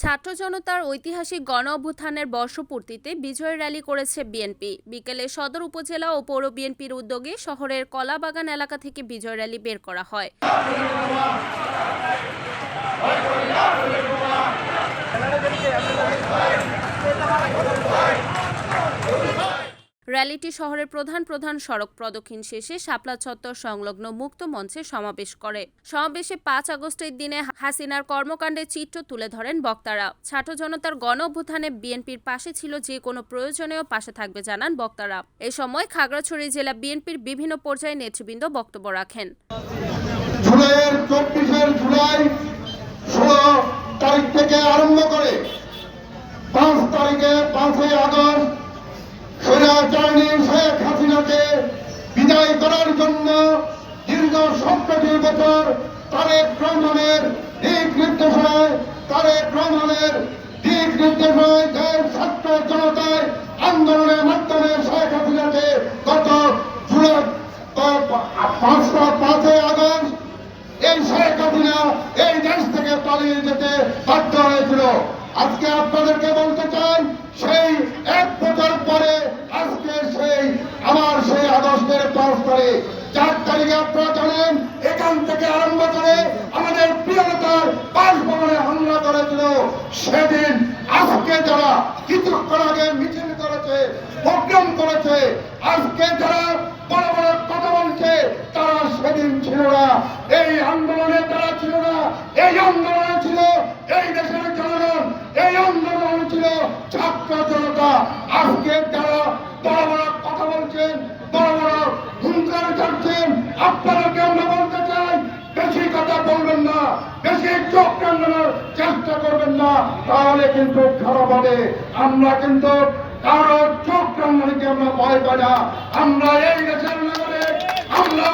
ছাত্র জনতার ঐতিহাসিক গণ অভ্যুত্থানের বর্ষপূর্তিতে বিজয় র্যালি করেছে বিএনপি। বিকেলে সদর উপজেলা ও পৌর বিএনপির উদ্যোগে শহরের কলাবাগান এলাকা থেকে বিজয় র্যালি বের করা হয়। র্যালিটি শহরের প্রধান প্রধান সড়ক প্রদক্ষিণ শেষে শাপলা চত্বর সংলগ্ন মুক্ত মঞ্চে সমাবেশ করে। সমাবেশে পাঁচ আগস্টের দিনে হাসিনার কর্মকাণ্ডের চিত্র তুলে ধরেন বক্তারা। ছাত্র জনতার গণ অভ্যুত্থানে বিএনপির পাশে ছিল যে কোনো প্রয়োজনেও পাশে থাকবে জানান বক্তারা। এ সময় খাগড়াছড়ি জেলা বিএনপির বিভিন্ন পর্যায়ে নেতৃবৃন্দ বক্তব্য রাখেন। ষোলো তারিখ থেকে আরম্ভ করে পাঁচ তারিখে পাঁচই আগস্ট বছর তারেক রহমানের দিক নির্দেশনায় তারেক রহমানের দিক নির্দেশনায় দেশ, ছাত্র জনতায় আন্দোলনের মাধ্যমে শেখ হাসিনাকে গত জুলাই পাঁচটা পাঁচই আগস্ট এই শেখ হাসিনা এই দেশ থেকে পালিয়ে যেতে বাধ্য হয়েছিল। আজকে আপনাদেরকে বলতে চাই সেদিন আজকে যারা কিছুক্ষণ আগে মিছিল করেছে, প্রোগ্রাম করেছে, আজকে যারা বড় বড় কথা বলছে, তারা সেদিন ছিল না। এই আন্দোলনে তারা ছিল না। এই আন্দোলনে ছিল এই দেশের জনগণ। এই আন্দোলন ছিল ছাত্র জনতা। আজকে কথা বলবেন না, বেশি টাঙ্গানোর চেষ্টা করবেন না, তাহলে কিন্তু খারাপ হবে। আমরা কিন্তু কারও টাঙ্গানিকে আমরা ভয় পাই না। আমরা এই দেশের নাগরিক, আমরা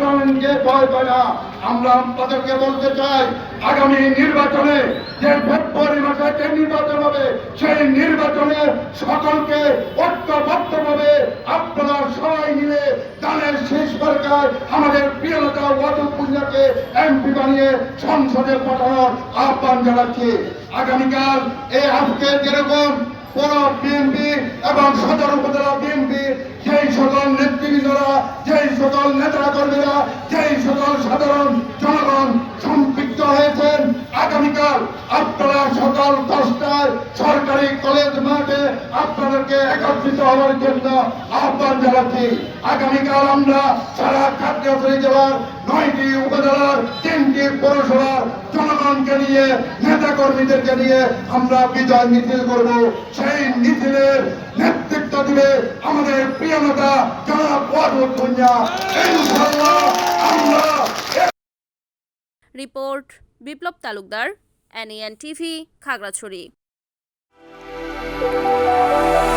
সঙ্গে আমরা আগামী নির্বাচনে নির্বাচন হবে, সেই নির্বাচনে সকলকে সরকার আমাদের প্রিয়তা পুঞ্জাকে এমপি বানিয়ে সংসদে পাঠানোর আহ্বান জানাচ্ছি। আগামীকাল এই আজকে যেরকম পৌর বিএনপি এবং সদর উপজেলা বিএনপি, যেই সকল নেতৃবৃন্দরা, যেই সকল নেতা কর্মীরা যেই সকল সাধারণ জনগণ সম্পৃক্ত হয়েছেন, আগামীকাল আপনারা সকাল দশটায় সরকারি কলেজ আপনাদেরকে একত্রিত হওয়ার জন্য আহ্বান জানাচ্ছি। আগামীকাল আমরা সারা খাদ্যশ্রী জেলার নয়টি উপজেলার তিনটি পৌরসভার জনগণকে নিয়ে নেতা কর্মীদেরকে নিয়ে আমরা বিজয় মিছিল করব। সেই মিছিলের নেতৃত্ব দিবে আমাদের প্রিয় নেতা জনাব আমরা report Biplab Talukdar NN TV Khagrachari. Thank you.